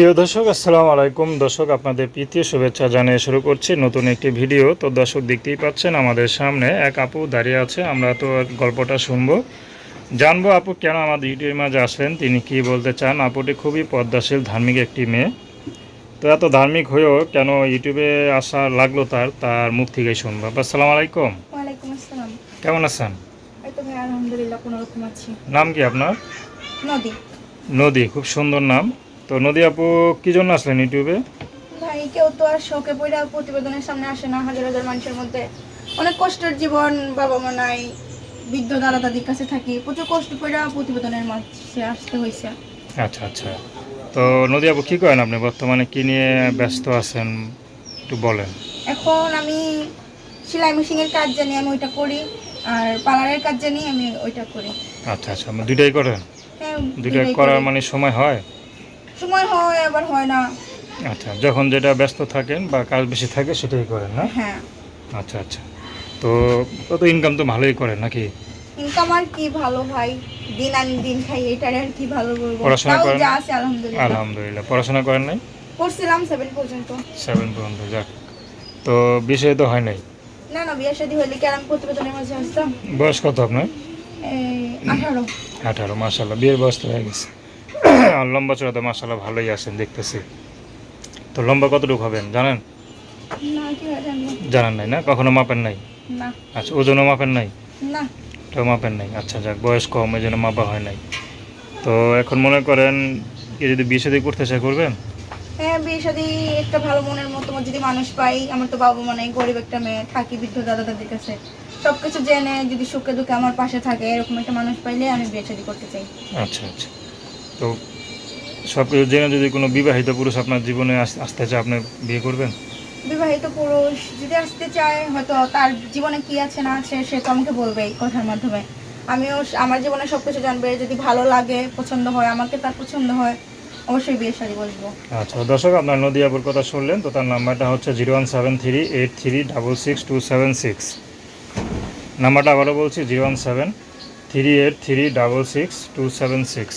প্রিয় দর্শক আসসালামু আলাইকুম। দর্শক আপনাদের প্রীতীয় শুভেচ্ছা জানিয়ে শুরু করছি নতুন একটি ভিডিও। তো দর্শক দেখতেই পাচ্ছেন আমাদের সামনে এক আপু দাঁড়িয়ে আছে। আমরা তো গল্পটা শুনব। জানব আপু কেন আমাদের ইউটিউবের মাঝে আসলেন তিনি কি বলতে চান? আপুটি খুবই পদ্মাশীল ধার্মিক একটি মেয়ে। তো এত ধার্মিক হয়েও কেন ইউটিউবে আসা লাগল তার তার মুখ থেকেই শুনব। আপু, আসসালামু আলাইকুম। কেমন আছেন? নাম কি আপনার? নদী। নদী খুব সুন্দর নাম। তো নদী আপু কী জন্য আসলেন ইউটিউবে? ভাই কেউ তো আর শখে পড়া প্রতিবেদনের সামনে আসে না হাজার হাজার মানুষের মধ্যে। অনেক কষ্টের জীবন বাবা মা নাই বৃদ্ধ দাদা দাদির কাছে থাকি। প্রচুর কষ্ট পড়া প্রতিবেদনের মাঝে আসতে হয়েছে আচ্ছা আচ্ছা। তো নদী আপু কী করেন আপনি? বর্তমানে কী নিয়ে ব্যস্ত আছেন? একটু বলেন। এখন আমি সেলাই মেশিনের কাজ জানি আমি ওইটা করি। আর পার্লারের কাজ জানি আমি ওইটা করি। আচ্ছা আচ্ছা। আপনি দুইটাই করেন? হ্যাঁ, দুইটাই করার মানে সময় হয়? সময় হয় আবার হয় না। আচ্ছা যখন যেটা ব্যস্ত থাকেন বা কাজ বেশি থাকে সেটাই করেন না? হ্যাঁ। আচ্ছা আচ্ছা। তো কত ইনকাম তো ভালোই করেন নাকি? ইনকাম আর কি ভালো ভাই। দিন আনি দিন খাই এটার আর কি ভালো বলব। পড়াশোনা করেন? যা আছে আলহামদুলিল্লাহ। আলহামদুলিল্লাহ। পড়াশোনা করেন নাই? পড়ছিলাম সেভেন পর্যন্ত। সেভেন পর্যন্ত যাক। তো বিষয় তো হয় নাই? না না বিয়ে শাদী হলে কি আর আমি প্রতিবেদনের মাঝে আসতাম। বয়স কত আপনার? এই আঠারো। আঠারো মাসাল্লাহ বিয়ের বয়স তো হয়ে গেছে। আর লম্বা চড়া তো মাসাল্লাহ ভালোই আছেন দেখতেছি। তো লম্বা কতটুকু হবেন জানেন? জানেন নাই না? কখনো মাপেন নাই? না। আচ্ছা ওজনও মাপেন নাই? না। তো মাপেন নাই? আচ্ছা যাক বয়স কম এই জন্য মাপা হয় নাই। তো এখন মনে করেন কি যদি বিয়ে শাদী করতে চায় করবেন? হ্যাঁ বিয়ে শাদী একটা ভালো মনের মতো যদি মানুষ পাই আমার তো বাবা মা নেই গরিব একটা মেয়ে থাকি বৃদ্ধ দাদা দাদির কাছে। সব কিছু জেনে যদি সুখে দুঃখে আমার পাশে থাকে এরকম একটা মানুষ পাইলে আমি বিয়ে শাদী করতে চাই। আচ্ছা আচ্ছা। তো সব কিছু জেনে যদি কোনো বিবাহিত পুরুষ আপনার জীবনে আসতে চায় আপনি বিয়ে করবেন? বিবাহিত পুরুষ যদি আসতে চায় হয়তো তার জীবনে কি আছে না আছে সে তো আমাকে বলবে এই কথার মাধ্যমে। আমিও আমার জীবনে সব কিছু জানবে যদি ভালো লাগে পছন্দ হয় আমাকে তার পছন্দ হয় অবশ্যই বিয়ে শাড়ি বসবো। আচ্ছা দর্শক আপনার নদিয়াপুর কথা শুনলেন তো তার নাম্বারটা হচ্ছে zero one seven three eight three double six two seven six. নাম্বারটা আবারও বলছি zero one seven three eight three double six two seven six.